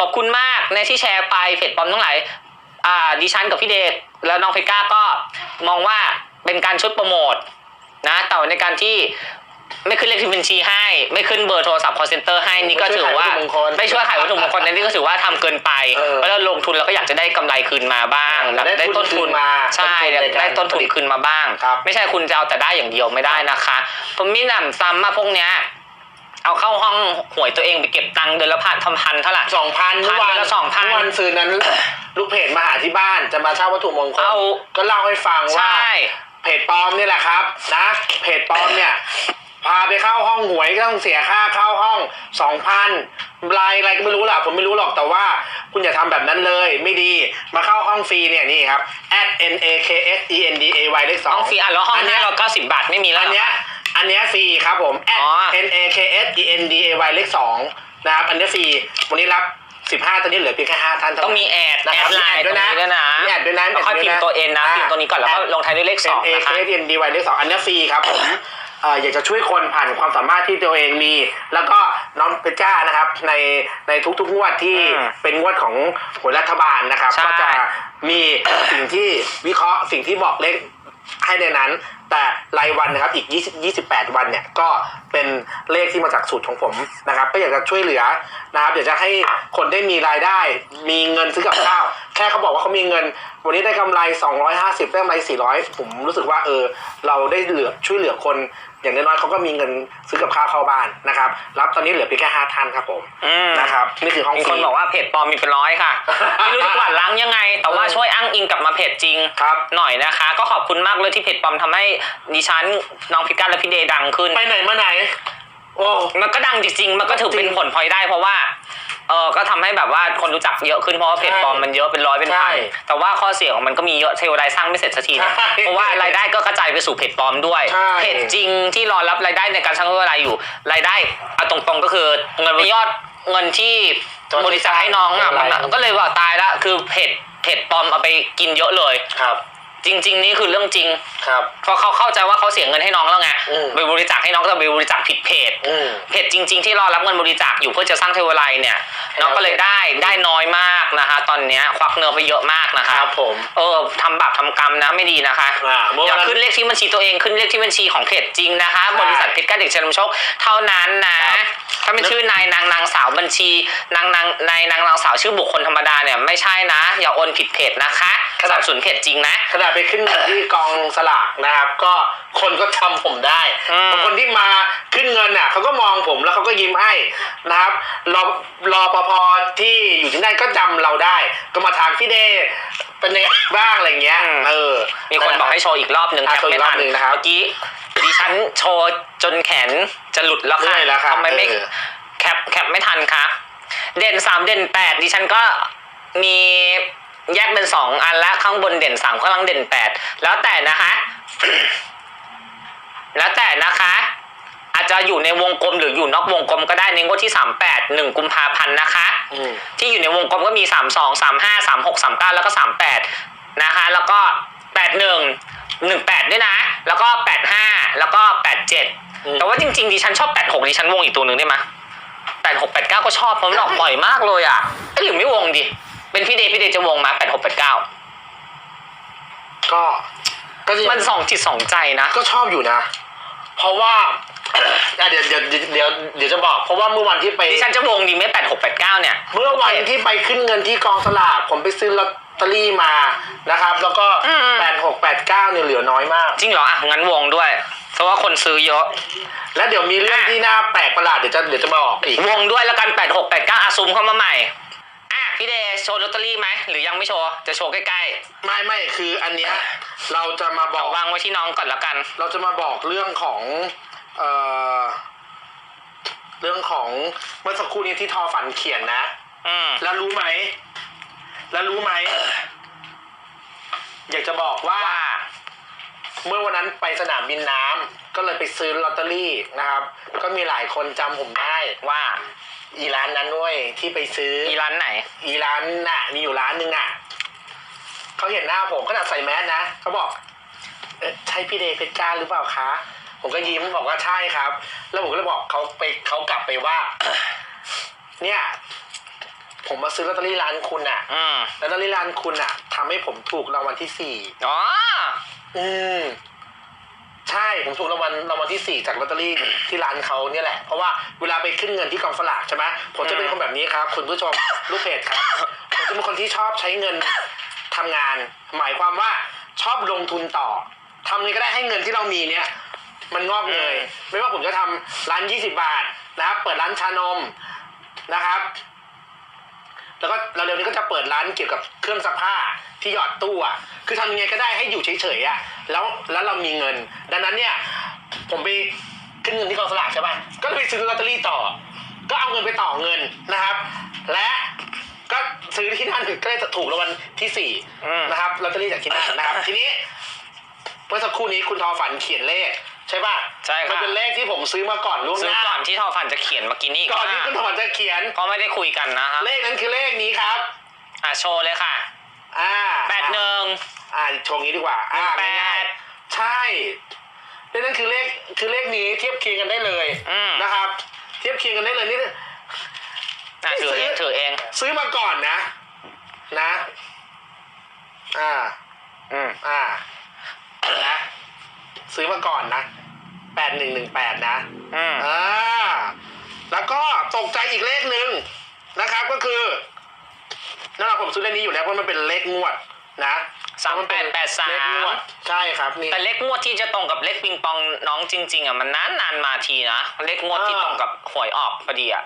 ขอบคุณมากในที่แชร์ไปเพจปลอมทั้งหลายอ่าดิฉันกับพี่เดชแล้วน้องเพก้าก็มองว่าเป็นการช่วยโปรโมทนะแต่ว่าในการที่ไม่ขึ้นเลขที่บัญชีให้ ไม่ขึ้นเบอร์โทรศัพท์ call center ให้นี่ก็ถือว่าไม่ช่วยขายวัตถุมงคลไม่ช่วยขายวัตถุมงคลนั่นนี่ก็ถือว่าทำเกินไปเออเพราะเราลงทุนเราก็อยากจะได้กำไรคืนมาบ้างเออแบบได้ต้นทุนได้ทุนคืนมาใช่ต้นทุนในการได้ต้นทุนคืนมาบ้างครับไม่ใช่คุณจะเอาแต่ได้อย่างเดียวไม่ได้นะคะผมมีหนำซ้ำมาพวกเนี้ย เอาเข้าห้องหวยตัวเองไปเก็บตังค์เดือนละพันทำพันเท่าไหร่สองพันพันเมื่อวานละ2,000เมื่อวันซืนนั้น ลูกเพจมาหาที่บ้านจะมาเช่าวัตถุมงคลเอาก็เล่าให้ฟังว่า ใช่ เพจปลอมนี่แหละครับ นะเพจปลอมเนี่ยพาไปเข้าห้องหวยก็ต้องเสียค่าเข้าห้องสองพันรายอะไรก็ไม่รู้หรอกผมไม่รู้หรอกแต่ว่า คุณอย่าทำแบบนั้นเลย ไม่ดีมาเข้าห้องฟรีเนี่ยนี่ครับ at n a k s e n d a y เลขสองห้องฟรีอะแล้วห้องอันนี้เนี้ยเราเก้าสิบบาทไม่มีแล้วอันเหรอเนี้ย อันเนี้ยฟรีครับผม อ๋อ n a k s e n d a y เลขสองนะครับ อันเนี้ยฟรี วันนี้รับสิบห้าตอนนี้เหลือเพียงแค่ห้าท่านเท่าต้องนั้น มีแอดนะแอครับดไลน์มีตรงนี้ด้วยนะมีแอดด้วยนะ แล้วค่อยพิมพ์ตัวเอ็นนะอ่าพิมพ์ตัวนี้ก่อนแล้วก็ลงท้ายด้วยเลขสองเอนะเคคะเอ็นดีไวเลขสองอันเนี้ยฟรีครับผมเอ่ออยากจะช่วยคนผ่านความสามารถที่ตัวเองมี แล้วก็น้องเพชรจ้านะครับ ในในทุกๆงวดที่อืมเป็นงวดของหวยรัฐบาลนะครับ ใช่ก็จะมี สิ่งที่วิเคราะห์สิ่งที่บอกเลขให้ในนั้น แต่รายวันนะครับอีก 20 28 วันเนี่ยก็เป็นเลขที่มาจากสูตรของผมนะครับ ก็อยากจะช่วยเหลือนะครับอยากจะให้คนได้มีรายได้ มีเงินซื้อกับข้าวแค่เขาบอกว่าเขามีเงิน วันนี้ได้กำไร 250ได้กำไร 400 ผมรู้สึกว่าเออเราได้เหลือช่วยเหลือคนอย่างน้อยๆเขาก็มีเงินซื้อกับข้าวเข้าบ้านนะครับ รับตอนนี้เหลือเพียงแค่5ท่านครับผมอืมนะครับนี่คือห้องมีฟคนรีบอกว่าเพจปลอมมีเป็นร้อยค่ะไม่รู้จะกวาดล้างยังไง แต่ว่าเออช่วยอ้างอิงกลับมาเพจจริงครับหน่อยนะคะ ก็ขอบคุณมากเลยที่เพจปลอมทำให้ดิฉันน้องพิก้าและพี่เดย์ดังขึ้น ไปไหนมาไหน โอ้ มันก็ดังจริงๆ มันก็ถือเป็นผลพลอยได้เพราะว่า เออก็ทำให้แบบว่าคนรู้จักเยอะขึ้นเพราะว่าเพจปลอมมันเยอะเป็นร้อยเป็นพัน ใช่แต่ว่าข้อเสียของมันก็มีเยอะเทวดาสร้างไม่เสร็จสักทีนะใช่เพราะว่ารายได้ก็กระจายไปสู่เพจปลอมด้วย ใช่ เพจจริงที่รอรับรายได้ในการสร้างเทวดาอยู่ รายได้เอาตรงๆก็คือเงินยอดเงินที่บริจาคให้น้องอะมันอะก็เลยว่าตายละคือเพจเพจปลอมเอาไปกินเยอะเลย ครับ จริง ๆ นี่คือเรื่องจริง ครับ เพราะเขาเข้าใจว่าเขาเสียเงินให้น้องแล้วไงอืม ไปบริจาคให้น้องก็ไปบริจาคผิดเพจ อืม เพจจริง ๆ ที่รอรับเงินบริจาคอยู่เพื่อจะสร้างเทวไลยเนี่ยน้องก็เลยได้ได้น้อยมากนะคะ ตอนเนี้ยควักเนื้อไปเยอะมากนะคคะรับผมเออทำบาปทำกรรมนะไม่ดีนะคะ อ่าเมื่ออย่าวันนั้นขึ้นเลขที่บัญชีตัวเองขึ้นเลขที่บัญชีของเพจจริงนะคะ ใช่บริษัทเพชรก้าเด็กเฉลิมโชคเท่านั้นนะ ครับถ้าเป็นชื่อนายนางนางสาวบัญชีนางนางนายนางนางสาวชื่อบุคคลธรรมดาเนี่ยไม่ใช่นะ อย่าโอนผิดเพจนะคะ สับสนเพจจริงนะขณะไปขึ้นเงินที่กองสลากนะครับ ก็คนก็จำผมได้อืมบางคนที่มาขึ้นเงินน่ะเขาก็มองผมแล้วเขาก็ยิ้มให้นะครับรอรอปภที่อยู่ที่นั่นก็จำเราได้ ก็มาถามพี่เดย์เป็นยังไงบ้างอะไรเงี้ยเออ มีคนบอกให้โชว์อีกรอบหนึ่งอะแคปโชว์อีไม่กรอทับนหนึ่งนะครับเมื่อกี้ดิฉันโชว์จนแขนจะหลุดแล้วค่ะเมื่อยแล้วครับทำไมไม่เออแคปแคปไม่ทันคะเด่นสามเด่นแปดดิฉันก็มี แยกเป็นสองอันละข้างบนเด่นสามข้างล่างเด่นแปดแล้วแต่นะคะ แล้วแต่นะคะ อาจจะอยู่ในวงกลมหรืออยู่นอกวงกลมก็ได้ในงวดที่สามแปดหนึ่งกุมภาพันธ์นะคะอืมที่อยู่ในวงกลมก็มีสามสองสามห้าสามหกสามเก้าแล้วก็สามแปดนะคะ แล้วก็แปดหนึ่งหนึ่งแปดด้วยนะ แล้วก็แปดห้าแล้วก็แปดเจ็ดอืมแต่ว่าจริงๆดิฉันชอบแปดหกดิฉันวงอีกตัวหนึ่งได้ไหมแปดหกแปดเก้าก็ชอบเพราะมันออกบ่อยมากเลยอะเอ้ยหรือไม่วงดิ เป็นพี่เดย์พี่เดย์จะวงมาแปดหกแปดเก้าก็ก็จะมันสองจิตสองใจนะ ก็ชอบอยู่นะ เพราะว่าอะเดี๋ยวเดี๋ยวเดี๋ยวเดี๋ยวจะบอก เพราะว่าเมื่อวันที่ไปดิฉันจะวงดีไหมแปดหกแปดเก้าเนี่ย เมื่อวันที่ไปขึ้นเงินที่กองสลากผมไปซื้อลอตเตอรี่มานะครับ แล้วก็อืม แปดหกแปดเก้าเนี่ยเหลือน้อยมาก จริงเหรออะงั้นวงด้วย เพราะว่าคนซื้อเยอะ และเดี๋ยวมีเรื่องอะ ที่น่าแปลกประหลาดเดี๋ยวจะเดี๋ยวจะมาบอกอีก วงด้วยแล้วกันแปดหกแปดเก้าอาซูมเข้ามาใหม่อะ พี่เดย์โชว์ลอตเตอรี่ไหมหรือยังไม่โชว์จะโชว์ใกล้ไม่ไม่คืออันเนี้ยเราจะมาบๆอกวางไว้ที่น้องก่อนแล้วกัน เราจะมาบอกเรื่องของเอ่อเรื่องของเมื่อสักครู่นี้ที่ทอฝันเขียนนะ อืมแล้วรู้ไหม แล้วรู้ไหม อยากจะบอกว่าว่า เมื่อวันนั้นไปสนามบินน้ำก็เลยไปซื้อลอตเตอรี่นะครับ ก็มีหลายคนจำผมได้ ว่าอีร้านนั้นด้วยที่ไปซื้อ อีร้านไหน อีร้านน่ะ มีอยู่ร้านหนึ่งอะเขาเห็นหน้าผมขนาดใส่แมสนะเขาบอกเอ๊ะใช่พี่เดย์เพชรจ้าหรือเปล่าคะ ผมก็ยิ้มบอกว่าใช่ครับ แล้วผมก็เลยบอกเขาไปเขากลับไปว่า เนี่ย ผมมาซื้อลอตเตอรี่ร้านคุณอะอืม ลอตเตอรี่ร้านคุณอะทำให้ผมถูกรางวัลที่สี่อ๋อ อืมใช่ผมถูกรางวัลรางวัลที่สี่จากลอตเตอรี่ที่ร้านเขาเนี่ยแหละ เพราะว่าเวลาไปขึ้นเงินที่กองสลากใช่ไหมผมจะเป็นคนแบบนี้ครับ คุณผู้ชมลูกเพจครับผมจะเป็นคนที่ชอบใช้เงินทำงาน หมายความว่าชอบลงทุนต่อทำไงก็ได้ให้เงินที่เรามีเนี่ย มันงอกเงยไม่ว่าผมจะทำร้านยี่สิบาทนะครับ เปิดร้านชานมนะครับ แล้วก็เราเร็วๆนี้ก็จะเปิดร้านเกี่ยวกับเครื่องซักผ้าที่หยอดตู้อะคือทำยังไงก็ได้ให้อยู่เฉยๆอะแล้วแล้วเรามีเงิน ดังนั้นเนี่ย ผมไปขึ้นเงินที่กองสลากใช่ไหมก็ไปซื้อลอตเตอรี่ต่อ ก็เอาเงินไปต่อเงินนะครับ และก็ซื้อที่นั่นก็เลยถูกรางวัลที่สี่อืมนะครับลอตเตอรี่จากที่นั่นนะครับ ทีนี้เมื่อสักครู่นี้คุณทอฝันเขียนเลข ใช่ป่ะใช่ครับ มันเป็นเลขที่ผมซื้อมาก่อนล่วงซื้หอน้าก่อนที่ทอฟันจะเขียนเมื่อกี้นี่ก่อนที่คุณทอฝันจะเขียน ก็ไม่ได้คุยกันนะครับเลขนั้นคือเลขนี้ครับ อะโชว์เลยค่ะอ่าแปดหนึ่ง อ่าโชว์งี้ดีกว่าอ่าแปดง่ายๆใช่เลขนั้นคือเลขคือเลขนี้เทียบเคียงกันได้เลยอืม นะครับ เทียบเคียงกันได้เลยนี่ อะถือเองถือเอง ซื้อมาก่อนนะ นะ อ่า อืม อ่า นะ ซื้อมาก่อนนะแปดหนึ่งหนึ่งแปดนะอืมอ่าแล้วก็ตกใจอีกเลขหนึ่งนะครับก็คือนั่นแหละผมซื้อเลขนี้อยู่แล้วเพราะมันเป็นเลขงวดนะสามแปดแปดสาเลขงมวดใช่ครับนี่แต่เลขงวดที่จะตรงกับเลขปิงปองน้องจริง ๆอะมันนานนานๆมาทีนะเลขงวดที่อ่าตรงกับหวยออกพอดีอะ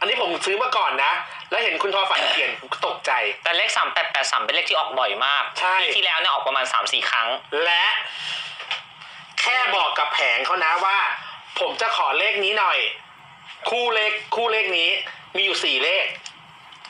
อันนี้ผมซื้อมาก่อนนะ แล้วเห็นคุณทอฝันเขียนผมก็ตกใจ แต่เลขสามแปดแปดสามเป็นเลขที่ออกบ่อยมากใช่ปีที่แล้วเนี่ยออกประมาณสามสี่ครั้งและแค่บอกกับแผงเขานะว่า ผมจะขอเลขนี้หน่อย คู่เลขคู่เลขนี้ มีอยู่สี่เลข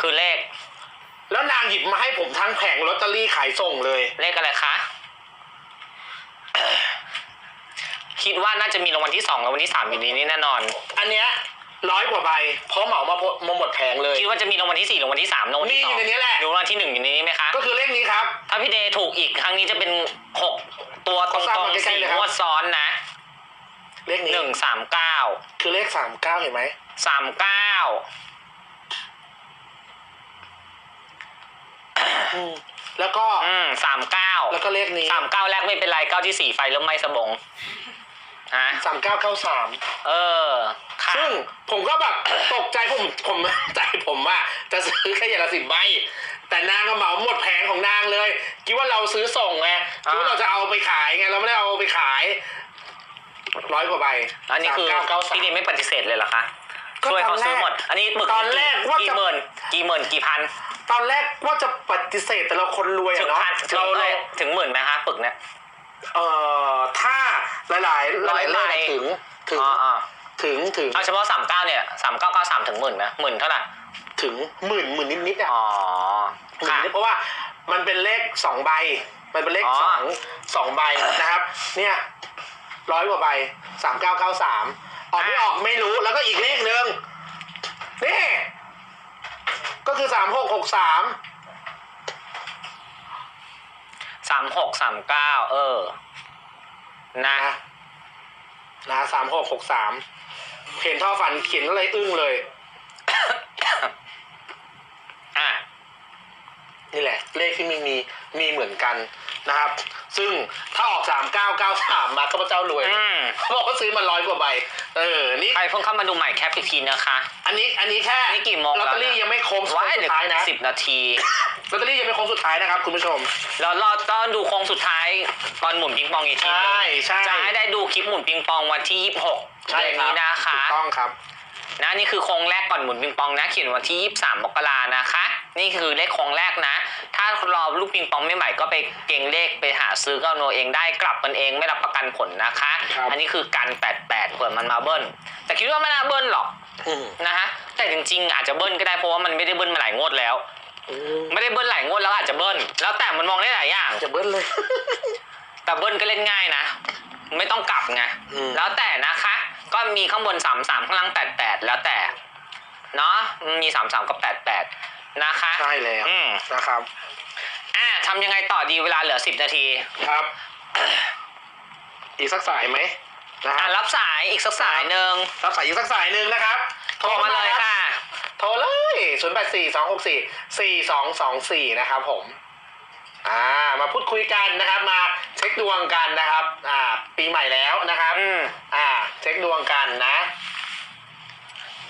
คือเลข แล้วนางหยิบมาให้ผมทั้งแผงลอตเตอรี่ขายส่งเลย เลขอะไรคะ คิดว่าน่าจะมีรางวัลที่สองรางวัลที่สามอยู่ในนี้แน่นอน อันเนี้ย ร้อยกว่าใบเพราะเหมามาพมาหมดแผงเลย คิดว่าจะมีรางวัลที่สี่รางวัลที่สามรางวัลที่สองมีอยู่ในนี้แหละหรือรางวัลที่หนึ่งอยู่ในนี้ไหมคะ ก็คือเลขนี้ครับ ถ้าพี่เดย์ถูกอีกครั้งนี้จะเป็นหกตัวตขอทราบรงมาใกล้ๆๆสี่เลยครับงวดซ้อนนะ เลขนี้หนึ่งสามเก้าคือเลขสามเก้าเห็นไหมสามเก้าอืมแล้วก็อืมสามเก้าแล้วก็เลขนี้สามเก้าแรกไม่เป็นไรเก้าที่สี่ไฟเริ่มไหม้สะบงฮะสามเก้าเก้าสามเออค่ะ ซึ่งผมก็แบบตกใจผมผมใจผมว่าจะซื้อแค่อย่างละสิบใบแต่นางก็เหมาหมดแผงของนางเลย คิดว่าเราซื้อส่งไงคิดว่าเราจะเอาไปขายไงเราไม่ได้เอาไปขายร้อยกว่าใบอันนี้คือสามเก้าเก้าสามพี่เดย์ไม่ปฏิเสธเลยเหรอคะก็ช่วยเขาตอนแรกซื้อหมด อันนี้หมึกตอนแรกว่ากี่จะหมื่นกี่หมื่นกี่พัน ตอนแรกว่าจะปฏิเสธแต่เราคนรวยถึอะงเนาะพันถึงเราเราถึงหมื่นไหมคะปึกเนี่ยเอ่อถ้าหลายๆหร้ลาอยยๆเลขใบอะถึงถึงอ๋ออ๋อ ถึงถึงเอาเฉพาะสามเก้าเนี่ยสามเก้าเก้าสามถึงหมื่นนะหมื่นเท่าไหร่ถึงหมื่นหมื่นนิดๆอะอ๋อหมื่นค่ะ นิดๆเพราะว่ามันเป็นเลขสองใบ มันเป็นเลขอ๋อ สองสองใบนะครับ เนี่ยร้อยกว่าใบสามเก้าเก้าสามออกไม่ออกไม่รู้แล้วก็อีกเลขหนึ่งนี่ก็คือสามหกหกสามสามหกสามเก้าเออนะนะนะสามหกหกสาม เห็นท่อฟันเขียนอะไรอึ้งเลย อะนี่แหละ เลขที่มีมีมีเหมือนกันนะครับ ซึ่งถ้าออกสามเก้าเก้าสามมาข้าพเจ้ารวยอืมเขาบอกว่าซื้อมาร้อยกว่าใบ เออ นี่ ใครเพิ่งเข้ามาดูใหม่แคปอีกทีนะคะ อันนี้ อันนี้แค่นี่กี่โมงลอตเตอรี่แล้วเนี่ยยังไม่โค้งสุดว้ายเหลือท้ายนะสิบนาทีลอตเตอรี่ยังไม่โค้งสุดท้ายนะครับคุณผู้ชม แล้วเราต้องดูโค้งสุดท้ายตอนหมุนปิงปองอีกทีหนึ่งใช่ใช่จะให้ได้ดูคลิปหมุนปิงปองวันที่26ใช่เดือนครับนี้นะคะ ถูกต้องครับ นะนี่คือโค้งแรกก่อนหมุนปิงปองนะเขียนวันที่ 23 มกรานะคะ นี่คือเลขโค้งแรกนะ ถ้ารอลูกปิงปองไม่ใหม่ก็ไปเก่งเลขไปหาซื้อก็เอาโนเองได้กลับมันเองไม่รับประกันผลนะคะ ครับอันนี้คือกัน88เผื่อมันมาเบิ้ลแต่คิดว่าไม่น่าเบิ้ลหรอกอืม นะฮะแต่จริงๆอาจจะเบิ้ลก็ได้เพราะว่ามันไม่ได้เบิ้ลมาหลายงวดแล้ว อืมไม่ได้เบิ้ลหลายงวดแล้วอาจจะเบิ้ลแล้วแต่มันมองได้หลายอย่าง จะเบิ้ลเลย แต่เบิ้ลก็เล่นง่ายนะ ไม่ต้องกลับไงอืม แล้วแต่นะคะ ก็มีข้างบนสามสามข้างล่างแปดแปดแล้วแต่เนาะมีสามสามกับแปดแปด นะคะใช่แล้วอืมนะครับ อ่าทำยังไงต่อดีเวลาเหลือสิบนาที ครับ อีกสักสายไหมนะคอ่ารับรับสายอีกสักสายหนึ่งรับสายอีกสักสายหนึ่งนะครับโทรมาเลยรับค่ะ โทรเลยศูนย์แปดสี่สองหกสี่สี่สองสองสี่นะครับผม อ่า มาพูดคุยกันนะครับ มาเช็คดวงกันนะครับ อ่า ปีใหม่แล้วนะครับ อืม อ่า เช็คดวงกันนะ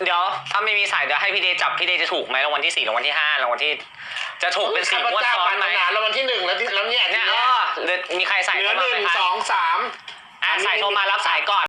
เดี๋ยวถ้าไม่มีสายเดี๋ยวให้พี่เดย์จับพี่เดย์จะถูกไหมรางวัลที่สี่รางวัลที่ห้ารางวัลที่ จะถูกเป็นสี่ข้างวดเจ้าซ้อปรานรไหมถนาแล้ววันที่หนึ่งแล้วที่แล้วเนี่ยทีเนี่ยเอเนี้ยอหรือมีใครใส่เหลือเข้าหมานึ่งไหมคะสองสาม อะสายโทรมารับสายก่อน